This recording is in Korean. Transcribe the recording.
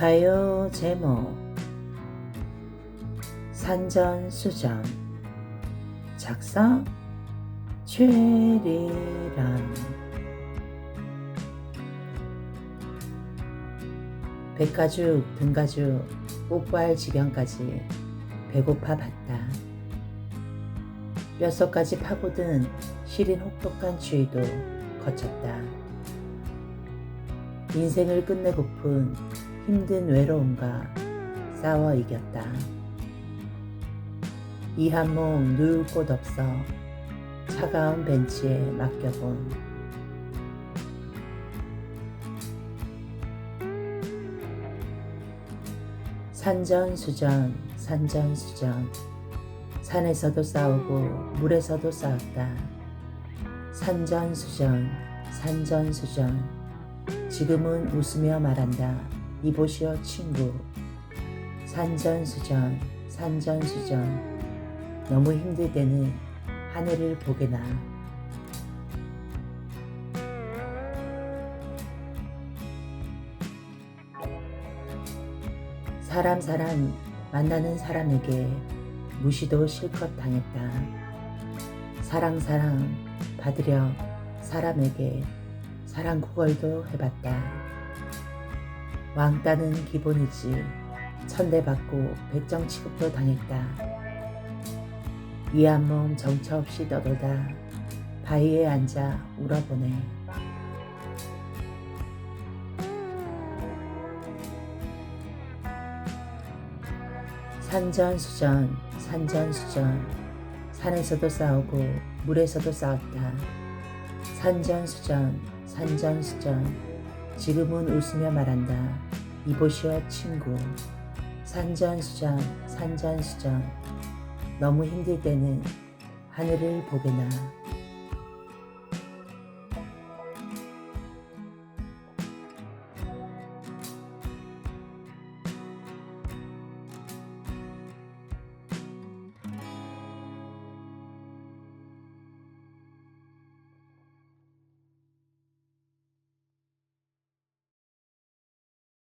가요 제목 산전수전 작사 최리란 백가죽 등가죽 뽀뽀할 지경까지 배고파 봤다. 뼛속까지 파고든 시린 혹독한 추위도 거쳤다. 인생을 끝내고픈 힘든 외로움과 싸워 이겼다. 이 한몸 누울 곳 없어 차가운 벤치에 맡겨본 산전수전 산전수전 산에서도 싸우고 물에서도 싸웠다. 산전수전 산전수전 지금은 웃으며 말한다. 이보시오 친구. 산전수전, 산전수전. 너무 힘들 때는 하늘을 보게나. 사람 사람 만나는 사람에게 무시도 실컷 당했다. 사랑 사랑 받으려 사람에게 사랑 구걸도 해봤다. 왕따는 기본이지 천대 받고 백정 취급도 당했다. 이한몸 정처 없이 떠돌다 바위에 앉아 울어보네. 산전수전 산전수전 산에서도 싸우고 물에서도 싸웠다. 산전수전 산전수전 지금은 웃으며 말한다. 이보시오 친구. 산전수전 산전수전 너무 힘들 때는 하늘을 보게나.